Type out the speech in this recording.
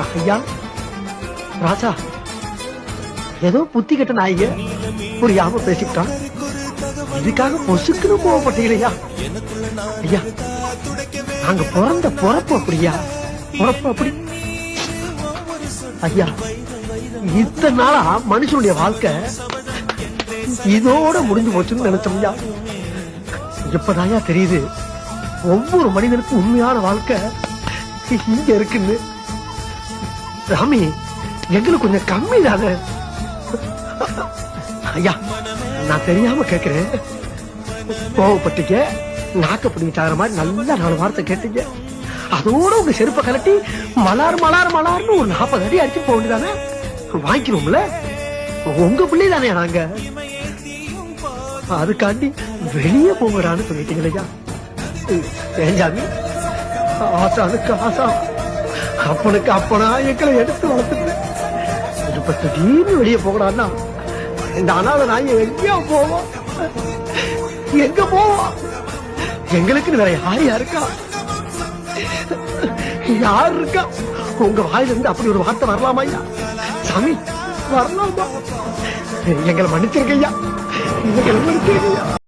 ஐயா ராஜா ஏதோ புத்தி கட்ட நாய்ங்க புரியாம பேசிக்கிட்டான். இதுக்காக பொசுக்குன்னு கோவப்பட்டீங்களையா? ஐயா நாங்க பிறந்த பிறப்பு அப்படியா? பிறப்பு அப்படி? ஐயா இத்தனை நாளா மனுஷனுடைய வாழ்க்கை இதோட முடிஞ்சு போச்சுன்னு நினைச்சோம்யா இப்பதாயா தெரியுது ஒவ்வொரு மனிதனுக்கும் உண்மையான வாழ்க்கை இங்க இருக்குன்னு. ராமி எங்களுக்கு கொஞ்சம் கம்மி தானே ஐயா நான் தெரியாம கேக்குறேன். கோவப்பட்டீங்க நாக்க பிடிங்க மாதிரி நல்ல நாலு வார்த்தை கேட்டீங்க. அதோட உங்க செருப்பை கலட்டி மலார் மலார் மலார்னு ஒரு நாற்பது அடி அடிச்சு போக வேண்டியதானே? வாங்கிடுவோம்ல உங்க பிள்ளை தானே நாங்க. அதுக்காண்டி வெளியே போங்கடான்னு சொல்லிட்டீங்களா ஏன் ஜாமி ஆசானுக்கு ஆசா. அப்பனுக்கு அப்பனா எங்களை எடுத்து வளர்த்துட்டு இப்ப திடீர்னு வெளியே போகலான்னா இந்த அனாத நாய் எங்கேயா போவோம் எங்க போவோம் எங்களுக்கு வேற யார் யாருக்கா யார் இருக்கா? உங்க வாயில இருந்து அப்படி ஒரு வார்த்தை வரலாமா ஐயா? சாமி வரலாமா? எங்களை மன்னிச்சிருக்கையா எங்களை மன்னிச்சிருக்கையா